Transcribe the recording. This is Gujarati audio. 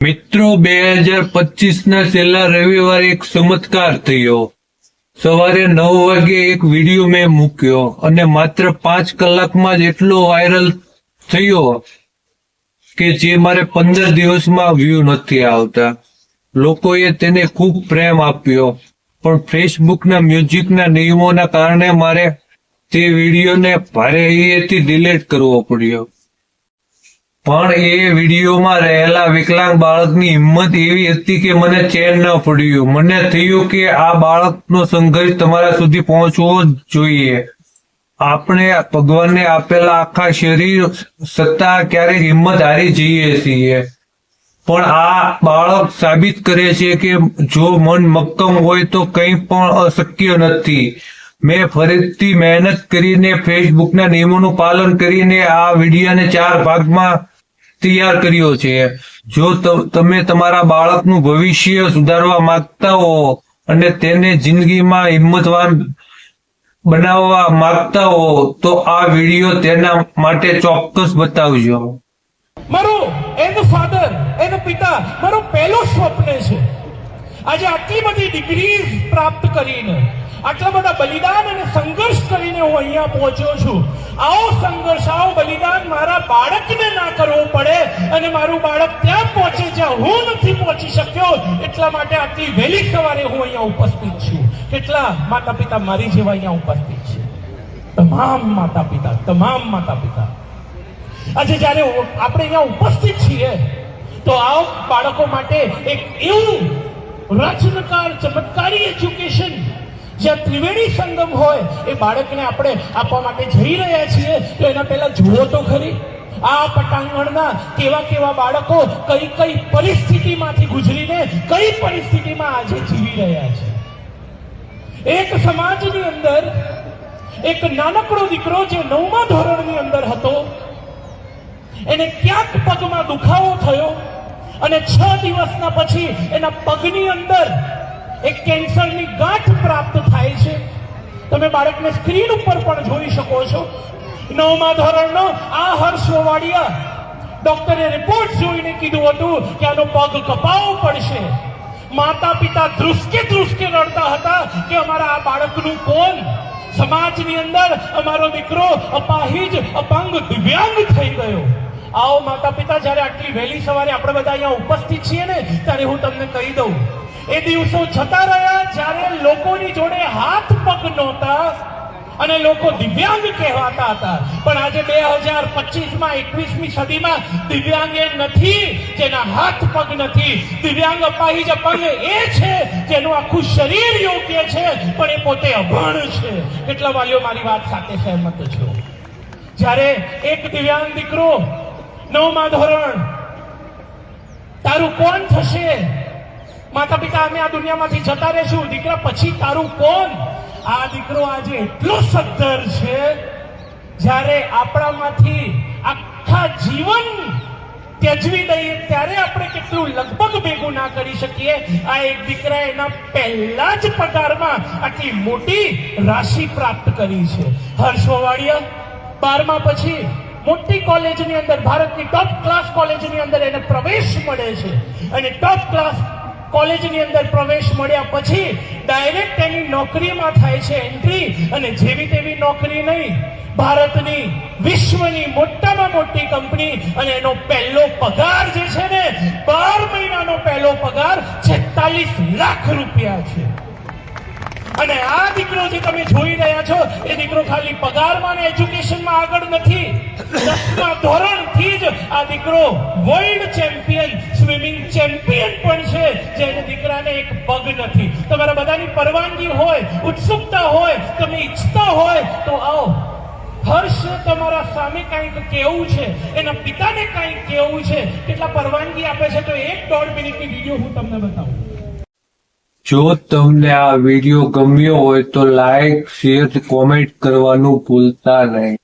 મિત્રો, બે હજાર પચીસ ના છેલ્લા રવિવારે એક ચમત્કાર થયો. સવારે નવ વાગે એક વીડિયો મેં મૂક્યો અને માત્ર પાંચ કલાકમાં જ એટલો વાયરલ થયો કે જે મારે પંદર દિવસમાં વ્યૂ નથી આવતા. લોકોએ તેને ખૂબ પ્રેમ આપ્યો, પણ ફેસબુકના મ્યુઝિકના નિયમોના કારણે મારે તે વિડીયોને ભારે ડિલીટ કરવો પડ્યો. પણ એ વિડીયોમાં રહેલા વિકલાંગ બાળકની હિંમત એવી હતી કે મને ચેન ન પડ્યું. મને થયું કે આ બાળકનો સંઘર્ષ તમારા સુધી પહોંચવો જોઈએ. આપણે ભગવાનને આપેલા આખા શરીર, સત્તા ક્યારેક હિંમત હારી જઈએ છીએ. પણ આ બાળક સાબિત કરે છે કે જો મન મક્કમ હોય તો કંઈ પણ અશક્ય નથી. મેં ફરીથી મહેનત કરીને ફેસબુકના નિયમોનું પાલન કરીને આ વિડીયોને ચાર ભાગમાં તૈયાર કર્યો છે. જો તમે તમારા બાળકનું ભવિષ્ય સુધારવા માંગતા હો અને તેને જિંદગીમાં હિંમતવાન બનાવવા માંગતા હો, તો આ વીડિયો તેના માટે ચોક્કસ બતાવજો. મારો, એનો ફાધર, એનો પિતા, મારો પહેલો સ્વપ્ન છે. આજે આટલી બધી ડિગ્રી પ્રાપ્ત કરીને, આટલા બધા બલિદાન અને સંઘર્ષ કરીને હું અહીંયા પહોંચ્યો છું. આવો સંઘર્ષ, આવો બલિદાન મારા બાળકને ના કરવો અને મારું બાળક ત્યાં પહોંચે જ્યાં હું નથી પહોંચી શક્યો, એટલા માટે આટલી વહેલી સવારે હું અહીંયા ઉપસ્થિત છું. કેટલા માતા પિતા મારી જેવા અહીંયા ઉપસ્થિત છે? તમામ માતા પિતા તમામ માતા પિતા આજે જ્યારે આપણે અહીંયા ઉપસ્થિત છીએ, તો આ બાળકો માટે એક એવું રચનકાર ચમત્કારી એજ્યુકેશન જ્યાં ત્રિવેણી સંગમ હોય, એ બાળકને આપણે આપવા માટે જઈ રહ્યા છીએ. તો એના પહેલા જુઓ તો ખરી. આ પટાંગણના કેવા કેવા બાળકો કઈ કઈ પરિસ્થિતિમાંથી ગુજરીને, કઈ પરિસ્થિતિમાં આજે જીવી રહ્યા છે? એક સમાજની અંદર એક નાનકડો દીકરો જે નવમા ધોરણની અંદર હતો, એને ક્યાંક પગમાં દુખાવો થયો અને છ દિવસના પછી એના પગની અંદર એક કેન્સરની ગાંઠ પ્રાપ્ત થાય છે. તમે બાળકને સ્ક્રીન ઉપર પણ જોઈ શકો છો. નવમા ધોરણનો આ હર્ષ વાળિયા ડોક્ટરે રિપોર્ટ જોઈને કીધું હતું કે આનો પગ કપાવવો પડશે. માતા પિતા ધ્રુસકે ધ્રુસકે રડતા હતા કે અમારા આ બાળકનું કોણ? સમાજની અંદર અમારો દીકરો અપાહિજ અપંગ દિવ્યાંગ થઈ ગયો. આવો માતા પિતા જ્યારે આટલી વહેલી સવારે આપણે બધા અહીંયા ઉપસ્થિત છીએ ને, ત્યારે હું તમને કહી દઉં. એ દિવસો જતા રહ્યા જ્યારે લોકોની જોડે હાથ પગ નહોતા. અને લોકો દિવ્યાંગ કહેવાતા હતા. પણ આજે બે હજાર પચીસમાં, એકવીસમી સદીમાં દિવ્યાંગ એ નથી, જેના હાથ પગ નથી. દિવ્યાંગ અપાહિજ પગ એ છે, જેનું આખું શરીર યોગ્ય છે, પણ એ પોતે અભણ છે. કેટલા વાલીઓ મારી વાત સાથે સહેમત છો? જ્યારે એક દિવ્યાંગ દીકરો નવમા ધોરણ, તારું કોણ થશે? માતા પિતા અમે આ દુનિયામાંથી જતા રહેશું. દીકરા, પછી તારું કોણ? આ દીકરો આજે એટલો સદ્ધર છે, જ્યારે આપણામાંથી આખા જીવન ત્યજવી દઈએ, ત્યારે આપણે કેટલું લગભગ ભેગું ના કરી શકીએ. આ એક દીકરા એના પહેલા જ પગારમાં આટલી મોટી રાશિ પ્રાપ્ત કરી છે. હર્ષવાડિયા બારમા પછી મોટી કોલેજની અંદર, ભારતની ટોપ ક્લાસ કોલેજની અંદર એને પ્રવેશ મળે છે. અને ટોપ ક્લાસ કોલેજની અંદર પ્રવેશ મળ્યા પછી ડાયરેક્ટ એની નોકરીમાં થાય છે એન્ટ્રી. અને જેવી તેવી નોકરી નહીં, ભારતની વિશ્વની મોટામાં મોટી કંપની અને એનો પહેલો પગાર જે છે ને, બાર મહિનાનો પહેલો પગાર છેતાલીસ લાખ રૂપિયા છે. અને આ દીકરો જે તમે જોઈ રહ્યા છો, એ દીકરો ખાલી પગારમાં ને એજ્યુકેશનમાં આગળ નથી. દસમા ધોરણથી જ આ દીકરો વર્લ્ડ ચેમ્પિયન, સ્વિમિંગ ચેમ્પિયન પણ છે જેને દીકરાને એક પગ નથી. તમારા બધાની પરવાનગી હોય, ઉત્સુકતા હોય, તમે ઈચ્છતા હોય, તો આવો. હર્ષ તમારા સામે કાંઈક કેવું છે, એના પિતાને કાંઈક કેવું છે, કેટલા પરવાનગી આપે છે, તો એક દોઢ મિનિટની વીડિયો હું તમને બતાવું. જો તમને આ વીડિયો ગમ્યો હોય તો લાઈક શેર કોમેન્ટ કરવાનું ભૂલતા નહીં.